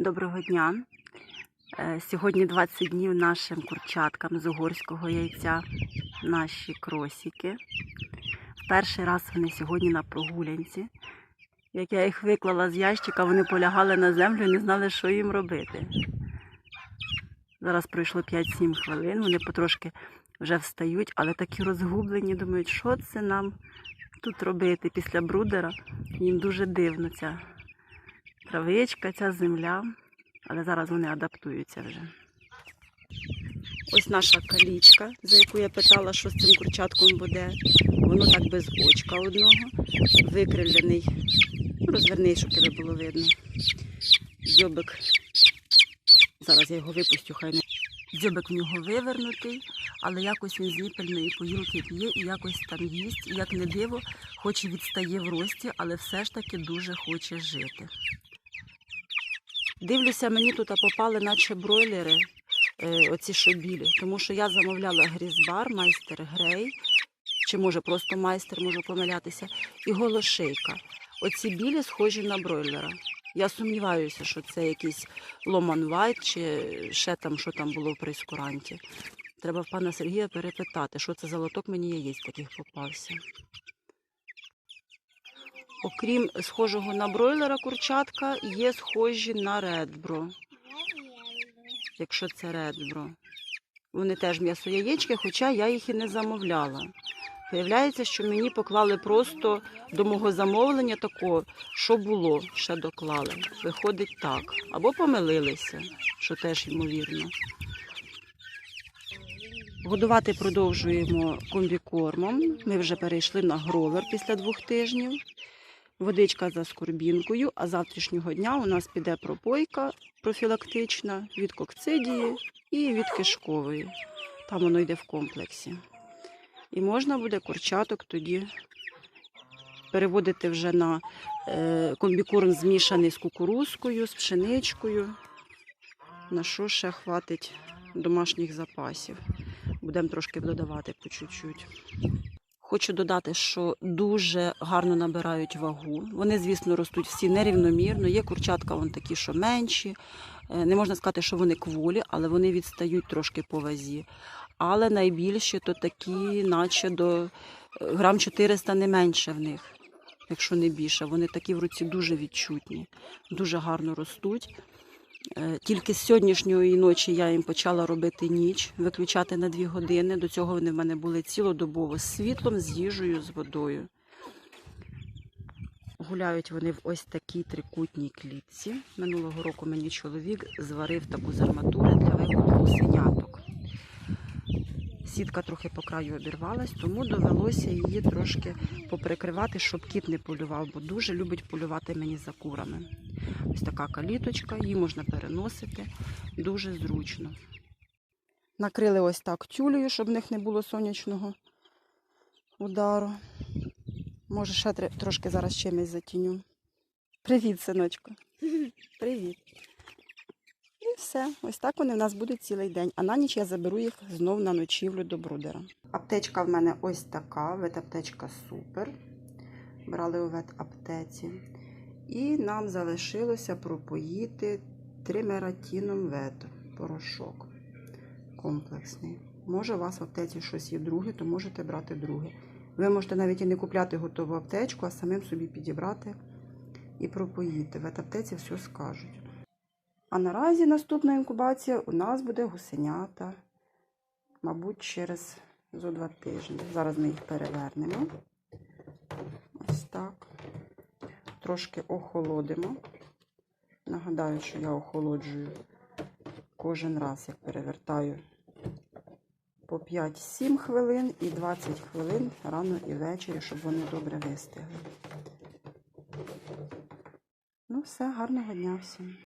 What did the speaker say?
Доброго дня. Е, Сьогодні 20 днів нашим курчаткам з угорського яйця, наші кросіки. Перший раз вони сьогодні на прогулянці. Як я їх виклала з ящика, вони полягали на землю і не знали, що їм робити. Зараз пройшло 5-7 хвилин, вони потрошки вже встають, але такі розгублені, думають, що це нам тут робити після брудера. Їм дуже дивно ця травичка, ця земля. Але зараз вони адаптуються вже. Ось наша калічка, за яку я питала, що з цим курчатком буде. Воно так без очка одного, викривлений. Ну, Розверни, щоб тебе було видно. Дзьобик. Зараз я його випустю, хай не. Дзьобик в нього вивернутий, але якось він з ніпельної поїлки п'є і якось там їсть. І як не диво, хоч і відстає в рості, але все ж таки дуже хоче жити. Дивлюся, мені тут попали наче бройлери, е, оці що білі, тому що я замовляла грізбар, майстер грей, чи може просто майстер, можу помилятися, і голошейка. Оці білі схожі на бройлера. Я сумніваюся, що це якийсь ломан вайт чи ще там, що там було в прейскуранті. Треба в пана Сергія перепитати, що це за лоток мені яєць таких попався. Окрім схожого на бройлера курчатка, є схожі на редбро, якщо це редбро. Вони теж м'ясо яєчки, хоча я їх і не замовляла. Виявляється, що мені поклали просто до мого замовлення такого, що було, ще доклали. Виходить так. Або помилилися, що теж ймовірно. Годувати продовжуємо комбікормом. Ми вже перейшли на гровер після двох тижнів. Водичка за скорбінкою, а завтрашнього дня у нас піде пропойка профілактична від кокцидії і від кишкової. Там воно йде в комплексі. І можна буде курчаток тоді переводити вже на е, комбікорм змішаний з кукурузкою, з пшеничкою. На що ще хватить домашніх запасів. Будемо трошки додавати по чуть-чуть. Хочу додати, що дуже гарно набирають вагу. Вони, звісно, ростуть всі нерівномірно. Є курчатка вон такі, що менші. Е, Не можна сказати, що вони кволі, але вони відстають трошки по вазі. Але найбільші то такі, наче до е, грам 400 не менше в них, якщо не більше. Вони такі в руці дуже відчутні, дуже гарно ростуть. Е, Тільки з сьогоднішньої ночі я їм почала робити ніч, виключати на дві години. До цього вони в мене були цілодобово з світлом, з їжею, з водою. Гуляють вони в ось такій трикутній клітці. Минулого року мені чоловік зварив таку з арматури для виводу гусеняток. Сітка трохи по краю обірвалась, тому довелося її трошки поприкривати, щоб кіт не полював, бо дуже любить полювати мені за курами. Ось така каліточка, її можна переносити дуже зручно. Накрили ось так тюлею, щоб в них не було сонячного удару. Може, ще трошки зараз чимось затіню. Привіт, синочко. Привіт. І все. Ось так вони в нас будуть цілий день. А на ніч я заберу їх знов на ночівлю до брудера. Аптечка в мене ось така. Ветаптечка супер. Брали у ветаптеці. І нам залишилося пропоїти тримератіном вет порошок комплексний. Може, у вас в аптеці щось є друге, то можете брати друге. Ви можете навіть і не купляти готову аптечку, а самим собі підібрати і пропоїти. В аптеці все скажуть. А наразі наступна інкубація у нас буде гусенята, мабуть, через зо два тижні. Зараз ми їх перевернемо. Ось так. Трошки охолодимо. Нагадаю, що я охолоджую кожен раз, як перевертаю по 5-7 хвилин і 20 хвилин рано і ввечері, щоб вони добре вистигли. Ну, все, гарного дня всім.